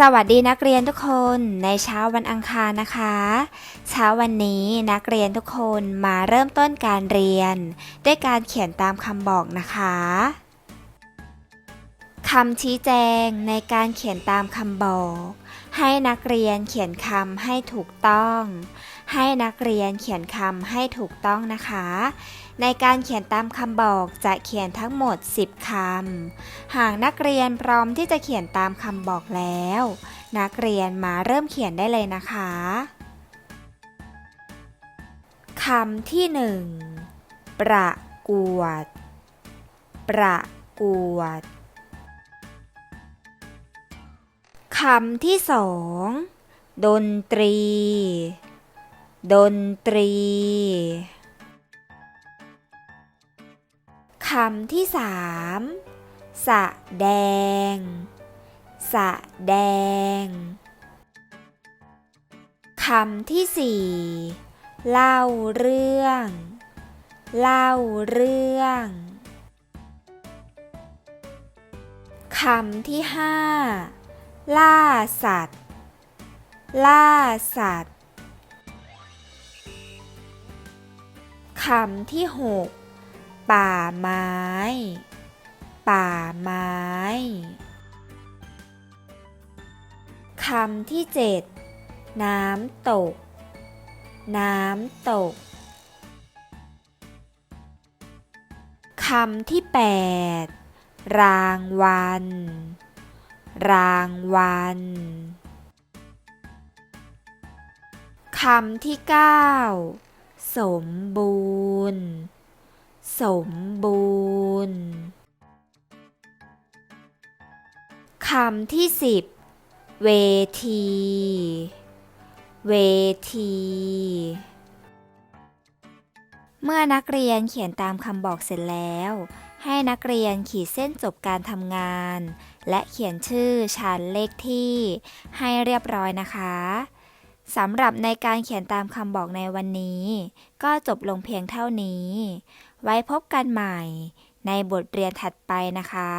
สวัสดีนักเรียนทุกคนในเช้าวันอังคารนะคะ เช้าวันนี้นักเรียนทุกคนมาเริ่มต้นการเรียน ด้วยการเขียนตามคำบอกนะคะคำชี้แจงในการเขียนตามคำบอก ให้นักเรียนเขียนคำให้ถูกต้อง ให้นักเรียนเขียนคำให้ถูกต้องนะคะ ในการเขียนตามคำบอกจะเขียนทั้งหมด 10คำ หากนักเรียนพร้อมที่จะเขียนตามคำบอกแล้ว นักเรียนมาเริ่มเขียนได้เลยนะคะคำที่หนึ่งประกวด ประกวด คำที่สอง ดนตรี ดนตรี คำที่สามสะแดง สะแดง คำที่สี่เล่าเรื่อง เล่าเรื่อง คำที่ห้า ล่าสัตว์ ล่าสัตว์ คำที่หกป่าไม้ ป่าไม้ คำที่เจ็ดน้ำตก น้ำตก คำที่แปดรางวัล รางวัลคำที่เก้าสมบูรณ์ สมบูรณ์คำที่สิบเวที เวที เมื่อนักเรียนเขียนตามคำบอกเสร็จแล้ว ให้นักเรียนขีดเส้นจบการทำงาน และเขียนชื่อชั้นเลขที่ ให้เรียบร้อยนะคะสำหรับในการเขียนตามคำบอกในวันนี้ ก็จบลงเพียงเท่านี้ ไว้พบกันใหม่ในบทเรียนถัดไปนะคะ